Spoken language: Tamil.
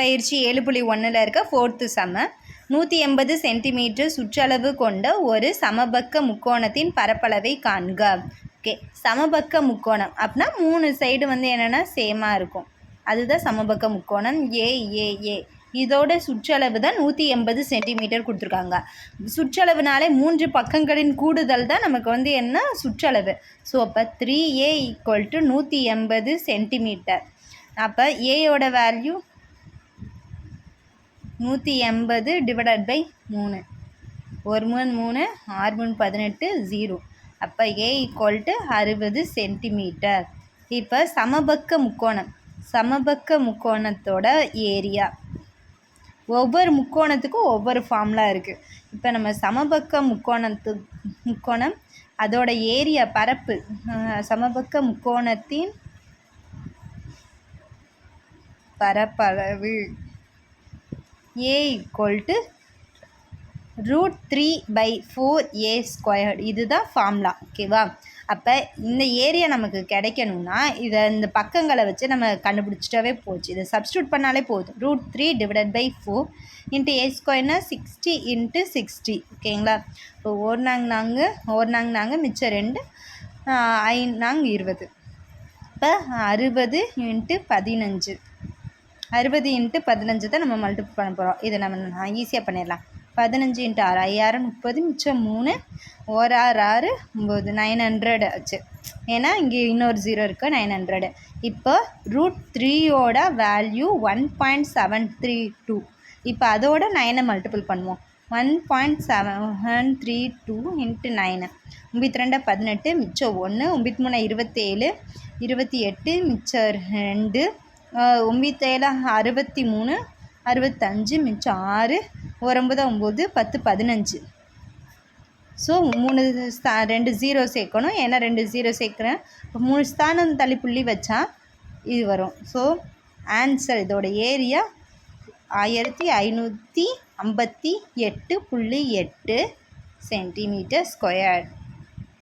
பயிற்சி ஏழு புள்ளி ஒன்றில் இருக்க ஃபோர்த்து சம நூற்றி எண்பது சென்டிமீட்டர் சுற்றளவு கொண்ட ஒரு சமபக்க முக்கோணத்தின் பரப்பளவை காண்க. ஓகே சமபக்க முக்கோணம் அப்படின்னா மூணு சைடு வந்து என்னென்னா சேமாக இருக்கும். அதுதான் சமபக்க முக்கோணம். ஏ ஏ ஏ இதோட சுற்றளவு தான் நூற்றி எண்பது சென்டிமீட்டர் கொடுத்துருக்காங்க. சுற்றளவுனாலே மூன்று பக்கங்களின் கூடுதல் தான் நமக்கு வந்து என்ன? சுற்றளவு. ஸோ அப்போ த்ரீ ஏ ஈக்குவல் டு நூற்றி எண்பது சென்டிமீட்டர் அப்போ ஏயோட வேல்யூ நூற்றி எண்பது டிவைடட் பை மூணு. ஒரு மூணு மூணு ஆறு மூணு பதினெட்டு ஜீரோ. அப்போ ஏ ஈக்குவல் டு அறுபது சென்டிமீட்டர் இப்போ சமபக்க முக்கோணம். சமபக்க முக்கோணத்தோட ஏரியா ஒவ்வொரு முக்கோணத்துக்கும் ஒவ்வொரு ஃபார்முலா இருக்குது இப்போ நம்ம சமபக்க முக்கோணத்து முக்கோணம் அதோட ஏரியா பரப்பு சமபக்க முக்கோணத்தின் பரப்பளவு. A equal to root three by four A squared இதுதான் ஃபார்முலா ஓகேவா அப்போ இந்த ஏரியா நமக்கு கிடைக்கணும்னா இதை இந்த பக்கங்களை வச்சு நம்ம கண்டுபிடிச்சிட்டாவே போச்சு. இதை சப்ஸ்டியூட் பண்ணாலே போதும். Root three divided by four into A ஸ்கொயர்னா sixty into sixty ஓகேங்களா இப்போ ஒரு நாங்க நாங்கள் ஒரு நாங்க நாங்கள் மிச்சம் ரெண்டு ஆஹ், ஐ இருபது. இப்போ அறுபது இன்ட்டு பதினஞ்சு. அறுபது இன்ட்டு பதினஞ்சு தான் நம்ம மல்டிபிள் பண்ண போகிறோம் இதை நம்ம ஈஸியாக பண்ணிடலாம். பதினஞ்சு இன்ட்டு ஆறு ஐயாயிரம் முப்பது மிச்சம் மூணு ஒரு ஆறு ஆறு ஒம்பது நைன் ஹண்ட்ரட் ஆச்சு. ஏன்னா இங்கே இன்னொரு ஜீரோ இருக்குது நைன் ஹண்ட்ரடு இப்போ ரூட் த்ரீயோட value one point seven three two இப்போ அதோட நைனை மல்டிபிள் பண்ணுவோம். One point seven three two into nine ஒம்பத்தி ரெண்டு பதினெட்டு மிச்சம் ஒன்று ஒம்பத்தி மூணு இருபத்தேழு இருபத்தி எட்டு மிச்சம் ரெண்டு ஒம்பத்தேழு அறுபத்தி மூணு அறுபத்தஞ்சு மிச்சம் ஆறு ஒரு ஒம்பது பத்து பதினஞ்சு. ஸோ மூணு ஸ்தா ரெண்டு ஜீரோ சேர்க்கணும். ஏன்னா ரெண்டு ஜீரோ சேர்க்குறேன். மூணு ஸ்தானம் தள்ளி புள்ளி வச்சா இது வரும். ஸோ ஆன்சர் இதோட ஏரியா ஆயிரத்தி ஐநூற்றி ஐம்பத்தி எட்டு புள்ளி எட்டு சென்டிமீட்டர் ஸ்கொயர்